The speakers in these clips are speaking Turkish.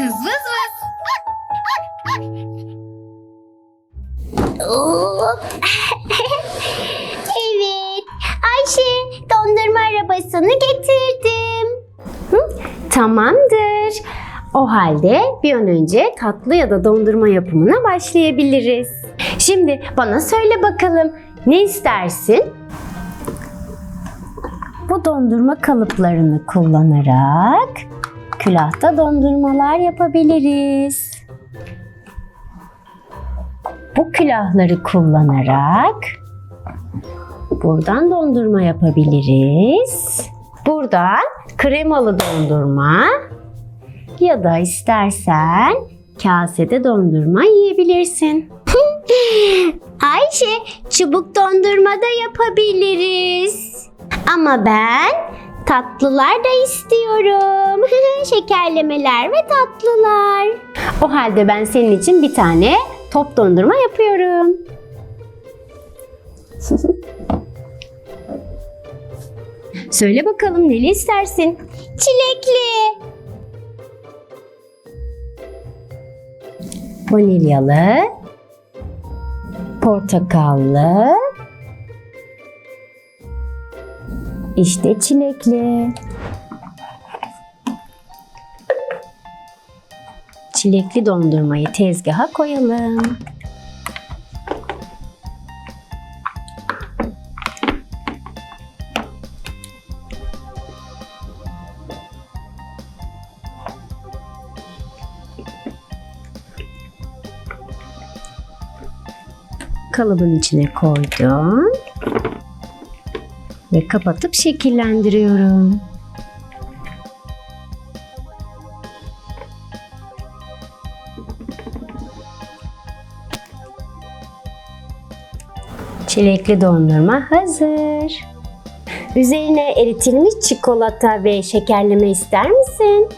Kız vız vız. Evet. Ayşe dondurma arabasını getirdim. Tamamdır. O halde bir an önce tatlı ya da dondurma yapımına başlayabiliriz. Şimdi bana söyle bakalım ne istersin? Bu dondurma kalıplarını kullanarak külahta dondurmalar yapabiliriz. Bu külahları kullanarak buradan dondurma yapabiliriz. Buradan kremalı dondurma ya da istersen kasede dondurma yiyebilirsin. Ayşe çubuk dondurma da yapabiliriz. Ama ben tatlılar da istiyorum. Şekerlemeler ve tatlılar. O halde ben senin için bir tane top dondurma yapıyorum. Söyle bakalım neli istersin? Çilekli. Vanilyalı, portakallı, işte çilekli. Çilekli dondurmayı tezgaha koyalım. kalıbın içine koydum. Ve kapatıp şekillendiriyorum. Çilekli dondurma hazır. Üzerine eritilmiş çikolata ve şekerleme ister misin?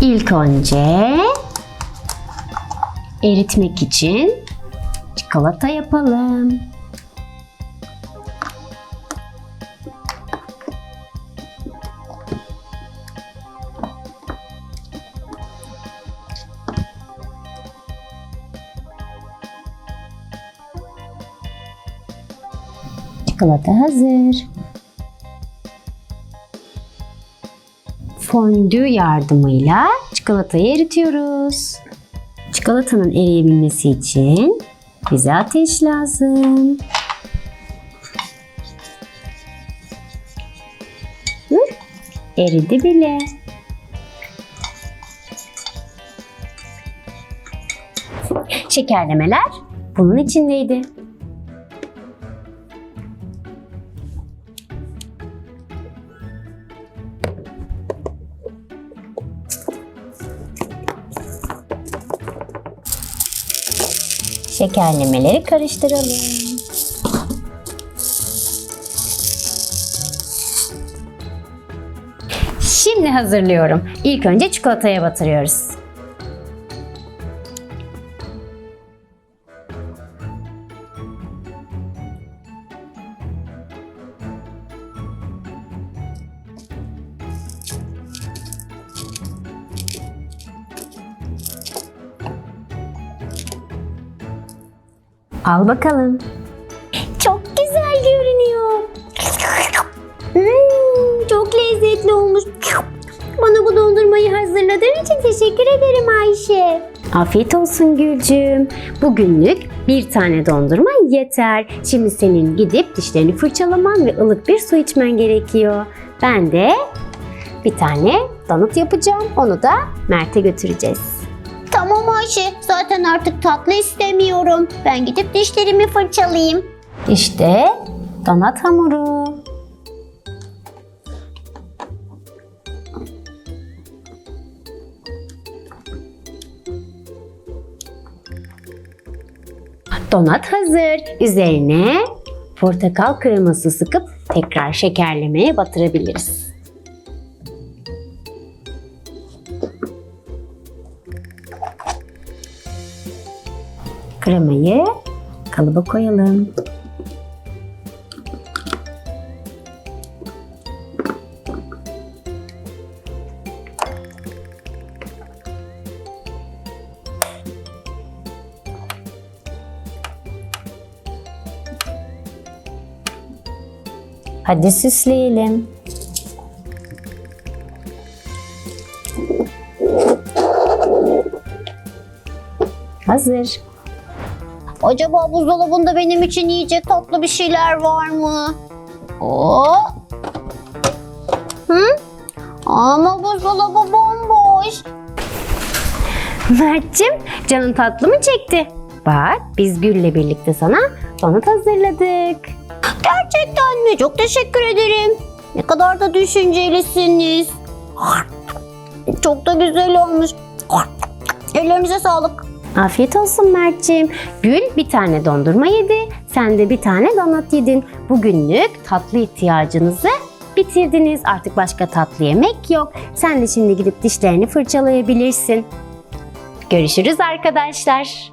İlk önce eritmek için çikolata yapalım. Çikolata hazır. Fondü yardımıyla çikolatayı eritiyoruz. Çikolatanın eriyebilmesi için bize ateş lazım. Hı, Eridi bile. Şekerlemeler bunun içindeydi. Şekerlemeleri karıştıralım. Şimdi hazırlıyorum. İlk önce çikolataya batırıyoruz. Al bakalım. Çok güzel görünüyor. Hmm, çok lezzetli olmuş. Bana bu dondurmayı hazırladığın için teşekkür ederim Ayşe. Afiyet olsun Gülcüm. Bugünlük bir tane dondurma yeter. Şimdi senin gidip dişlerini fırçalaman ve ılık bir su içmen gerekiyor. Ben de bir tane donut yapacağım. Onu da Mert'e götüreceğiz. Tamam Ayşe, zaten artık tatlı istemiyorum. Ben gidip dişlerimi fırçalayayım. İşte donat hamuru. Donat hazır. Üzerine portakal kreması sıkıp tekrar şekerlemeye batırabiliriz. kremayı kalıba koyalım. Hadi süsleyelim. Hazır. Acaba buzdolabında benim için yiyecek tatlı bir şeyler var mı? Oo. Hı? Ama buzdolabı bomboş. Mert'cim canın tatlı mı çekti? Bak biz Gül'le birlikte sana donut hazırladık. Gerçekten mi? Çok teşekkür ederim. Ne kadar da düşüncelisiniz. Çok da güzel olmuş. Ellerinize sağlık. Afiyet olsun Mert'ciğim. Gül bir tane dondurma yedi, sen de bir tane donut yedin. Bugünlük tatlı ihtiyacınızı bitirdiniz. Artık başka tatlı yemek yok. Sen de şimdi gidip dişlerini fırçalayabilirsin. Görüşürüz arkadaşlar.